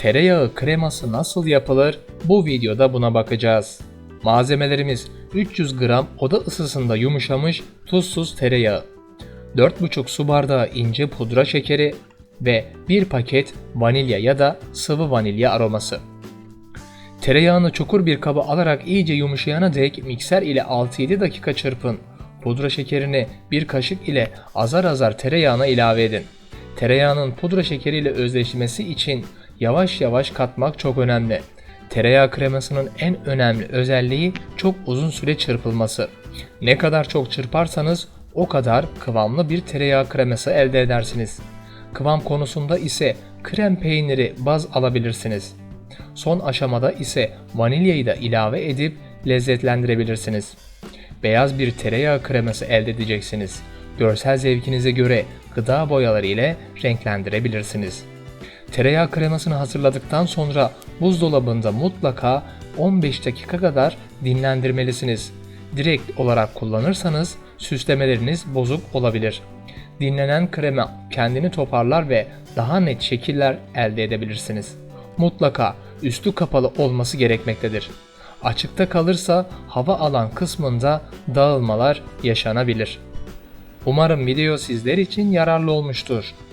Tereyağı kreması nasıl yapılır? Bu videoda buna bakacağız. Malzemelerimiz 300 gram oda ısısında yumuşamış tuzsuz tereyağı, 4,5 su bardağı ince pudra şekeri ve 1 paket vanilya ya da sıvı vanilya aroması. Tereyağını çukur bir kaba alarak iyice yumuşayana dek mikser ile 6-7 dakika çırpın. Pudra şekerini bir kaşık ile azar azar tereyağına ilave edin. Tereyağının pudra şekeriyle özleşmesi için yavaş yavaş katmak çok önemli. Tereyağı kremasının en önemli özelliği çok uzun süre çırpılması. Ne kadar çok çırparsanız o kadar kıvamlı bir tereyağı kreması elde edersiniz. Kıvam konusunda ise krem peyniri baz alabilirsiniz. Son aşamada ise vanilyayı da ilave edip lezzetlendirebilirsiniz. Beyaz bir tereyağı kreması elde edeceksiniz. Görsel zevkinize göre gıda boyaları ile renklendirebilirsiniz. Tereyağı kremasını hazırladıktan sonra buzdolabında mutlaka 15 dakika kadar dinlendirmelisiniz. Direkt olarak kullanırsanız süslemeleriniz bozuk olabilir. Dinlenen krema kendini toparlar ve daha net şekiller elde edebilirsiniz. Mutlaka üstü kapalı olması gerekmektedir. Açıkta kalırsa hava alan kısmında dağılmalar yaşanabilir. Umarım video sizler için yararlı olmuştur.